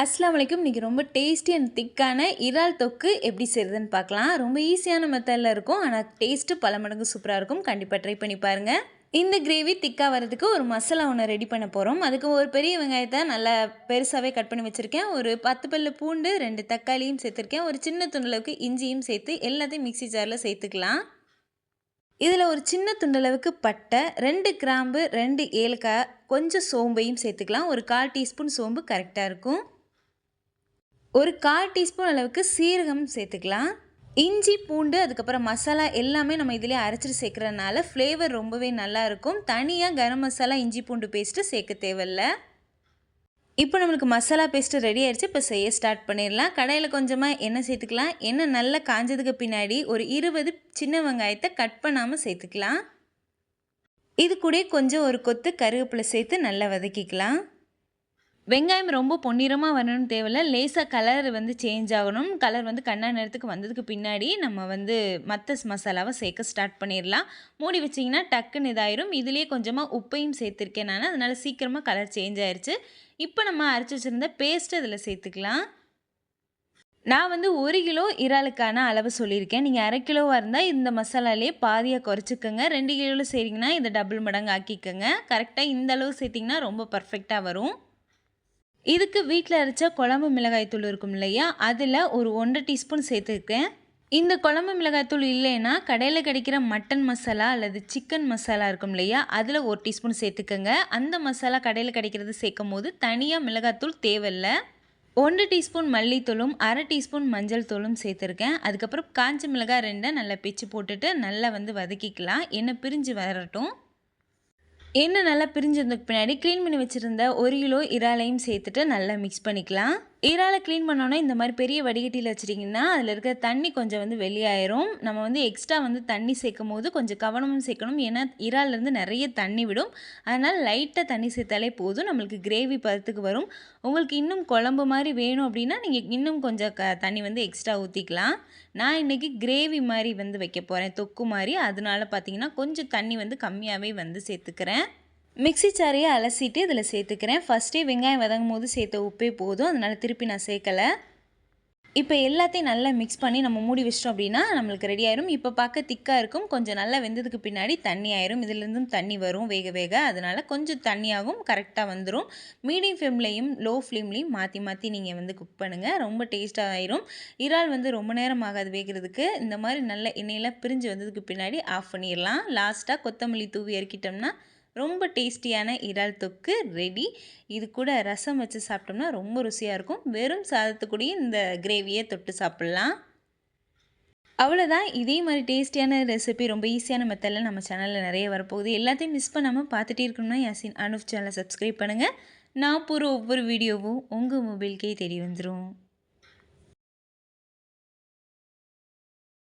அஸ்லாம் வலைக்கும் இன்றைக்கி ரொம்ப டேஸ்டி அண்ட் திக்கான இறால் தொக்கு எப்படி செய்கிறதுன்னு பார்க்கலாம். ரொம்ப ஈஸியான மெத்தடில் இருக்கும். ஆனால் டேஸ்ட்டு பல மடங்கு சூப்பராக இருக்கும். கண்டிப்பாக ட்ரை பண்ணி பாருங்கள் இந்த கிரேவி திக்காக வரதுக்கு ஒரு மசாலா ஒன்று ரெடி பண்ண போகிறோம் அதுக்கு ஒரு பெரிய வெங்காயத்தை நல்லா பெருசாகவே கட் பண்ணி வச்சுருக்கேன். ஒரு பத்து பல்லு பூண்டு ரெண்டு தக்காளியும் சேர்த்துருக்கேன். ஒரு சின்ன துண்டளவுக்கு இஞ்சியும் சேர்த்து எல்லாத்தையும் மிக்சி ஜாரில் சேர்த்துக்கலாம். இதில் ஒரு சின்ன துண்டளவுக்கு பட்டை ரெண்டு கிராம்பு ரெண்டு ஏலக்காய் கொஞ்சம் சோம்பையும் சேர்த்துக்கலாம். ஒரு கால் டீஸ்பூன் சோம்பு கரெக்டாக இருக்கும். ஒரு கால் டீஸ்பூன் அளவுக்கு சீரகம் சேர்த்துக்கலாம். இஞ்சி பூண்டு அதுக்கப்புறம் மசாலா எல்லாமே நம்ம இதிலே அரைச்சிட்டு சேர்க்குறதுனால ஃப்ளேவர் ரொம்பவே நல்லாயிருக்கும் தனியாக கரம் மசாலா இஞ்சி பூண்டு பேஸ்ட்டு சேர்க்க தேவையில்ல. இப்போ நம்மளுக்கு மசாலா பேஸ்ட்டு ரெடி ஆகிடுச்சு இப்போ செய்ய ஸ்டார்ட் பண்ணிடலாம். கடையில் கொஞ்சமாக எண்ணெய் சேர்த்துக்கலாம். எண்ணெய் நல்லா காஞ்சதுக்கு பின்னாடி ஒரு இருபது சின்ன வெங்காயத்தை கட் பண்ணாமல் சேர்த்துக்கலாம். இது கூட கொஞ்சம் ஒரு கொத்து கருவேப்பிலை சேர்த்து நல்லா வதக்கிக்கலாம். வெங்காயம் ரொம்ப பொன்னிறமாக வரணும்னு தேவையில்ல. லேசாக கலர் வந்து சேஞ்ச் ஆகணும். கலர் வந்து கண்ணா நேரத்துக்கு வந்ததுக்கு பின்னாடி நம்ம வந்து மற்ற மசாலாவை சேர்க்க ஸ்டார்ட் பண்ணிடலாம். மூடி வச்சிங்கன்னா டக்குன்னு இதாயிரும். இதுலேயே கொஞ்சமாக உப்பையும் சேர்த்துருக்கேன் நான். அதனால் சீக்கிரமாக கலர் சேஞ்ச் ஆயிடுச்சு இப்போ நம்ம அரைச்சி வச்சுருந்த பேஸ்ட்டு இதில் சேர்த்துக்கலாம். நான் வந்து ஒரு கிலோ இறாலுக்கான அளவு சொல்லியிருக்கேன். நீங்கள் அரை கிலோவாக இருந்தால் இந்த மசாலாலே பாதியாக குறைச்சிக்கோங்க. ரெண்டு கிலோவில் செய்கிறீங்கன்னா இதை டபுள் மடங்கு ஆக்கிக்கோங்க. கரெக்டாக இந்த அளவு சேர்த்திங்கன்னா ரொம்ப பர்ஃபெக்டாக வரும். இதுக்கு வீட்டில் அரைச்ச குழம்பு மிளகாய் தூள் இருக்கும் இல்லையா? அதில் ஒரு ஒன்றரை டீஸ்பூன் சேர்த்துருக்கேன். இந்த குழம்பு மிளகாய்த்தூள் இல்லைன்னா கடையில் கிடைக்கிற மட்டன் மசாலா அல்லது சிக்கன் மசாலா இருக்கும் இல்லையா? அதில் ஒரு டீஸ்பூன் சேர்த்துக்கோங்க. அந்த மசாலா கடையில் கிடைக்கிறது சேர்க்கும் போது தனியாக மிளகாய்த்தூள் தேவையில்லை. ஒன்று டீஸ்பூன் மல்லித்தூளும் அரை டீஸ்பூன் மஞ்சள் தூளும் சேர்த்துருக்கேன். அதுக்கப்புறம் காஞ்ச மிளகாய் ரெண்டை நல்லா பிச்சு போட்டுட்டு நல்லா வந்து வதக்கிக்கலாம். எண்ணெய் பிரிஞ்சு வரட்டும். எண்ணெய் நல்லா பிரிஞ்சதுக்கு பின்னாடி க்ளீன் பண்ணி வச்சுருந்த ஒரு கிலோ இறாலையும் சேர்த்துட்டு நல்லா மிக்ஸ் பண்ணிக்கலாம். இறாலை க்ளீன் பண்ணோன்னா இந்த மாதிரி பெரிய வடிகட்டியில் வச்சுட்டிங்கன்னா அதில் இருக்கிற தண்ணி கொஞ்சம் வந்து வெளியாயிரும். நம்ம வந்து எக்ஸ்ட்ரா வந்து தண்ணி சேர்க்கும் போது கொஞ்சம் கவனமும் சேர்க்கணும். ஏன்னா இறாலேருந்து நிறைய தண்ணி விடும். அதனால் லைட்டாக தண்ணி சேர்த்தாலே போதும். நம்மளுக்கு கிரேவி பதத்துக்கு வரும். உங்களுக்கு இன்னும் குழம்பு மாதிரி வேணும் அப்படின்னா நீங்கள் இன்னும் கொஞ்சம் க தண்ணி வந்து எக்ஸ்ட்ரா ஊற்றிக்கலாம் நான் இன்றைக்கி கிரேவி மாதிரி வந்து வைக்க போகிறேன் தொக்கு மாதிரி. அதனால பார்த்தீங்கன்னா கொஞ்சம் தண்ணி வந்து கம்மியாகவே வந்து சேர்த்துக்கிறேன். மிக்சி சாரையை அலசிட்டு இதில் சேர்த்துக்கிறேன். ஃபஸ்ட்டே வெங்காயம் வதங்கும் போது சேர்த்த உப்பே போதும். அதனால் திருப்பி நான் சேர்க்கலை. இப்போ எல்லாத்தையும் நல்லா மிக்ஸ் பண்ணி நம்ம மூடி வச்சிட்டோம் அப்படின்னா நம்மளுக்கு ரெடி ஆயிரும். இப்போ பார்க்க திக்காக இருக்கும். கொஞ்சம் நல்லா வெந்ததுக்கு பின்னாடி தண்ணி ஆயிரும். இதுலேருந்தும் தண்ணி வரும் வேக வேக. அதனால் கொஞ்சம் தண்ணியாகவும் கரெக்டாக வந்துடும் மீடியம் ஃப்ளேம்லேயும் லோ ஃப்ளேம்லேயும் மாற்றி மாற்றி நீங்கள் வந்து குக் பண்ணுங்கள் ரொம்ப டேஸ்ட்டாக ஆயிரும். இறால் வந்து ரொம்ப நேரம் ஆகாது வேகிறதுக்கு. இந்த மாதிரி நல்ல எண்ணெயெல்லாம் பிரிஞ்சு வந்ததுக்கு பின்னாடி ஆஃப் பண்ணிடலாம். லாஸ்ட்டாக கொத்தமல்லி தூவி இறக்கிட்டோம்னா ரொம்ப டேஸ்டியான இறால் தொக்கு ரெடி இது கூட ரசம் வச்சு சாப்பிட்டோம்னா ரொம்ப ருசியாக இருக்கும். வெறும் சாதத்துக்கூடயும் இந்த கிரேவியை தொட்டு சாப்பிட்லாம். அவ்வளோதான் இதே மாதிரி டேஸ்டியான ரெசிபி ரொம்ப ஈஸியான மெத்தடில் நம்ம சேனலில் நிறைய வரப்போகுது. எல்லாத்தையும் மிஸ் பண்ணாமல் பார்த்துட்டே இருக்கணும்னா யாசின் அனுப் சேனலை சப்ஸ்கிரைப் பண்ணுங்கள் நான் போகிற ஒவ்வொரு வீடியோவும் உங்கள் மொபைல்கே தெரிய வந்துடும்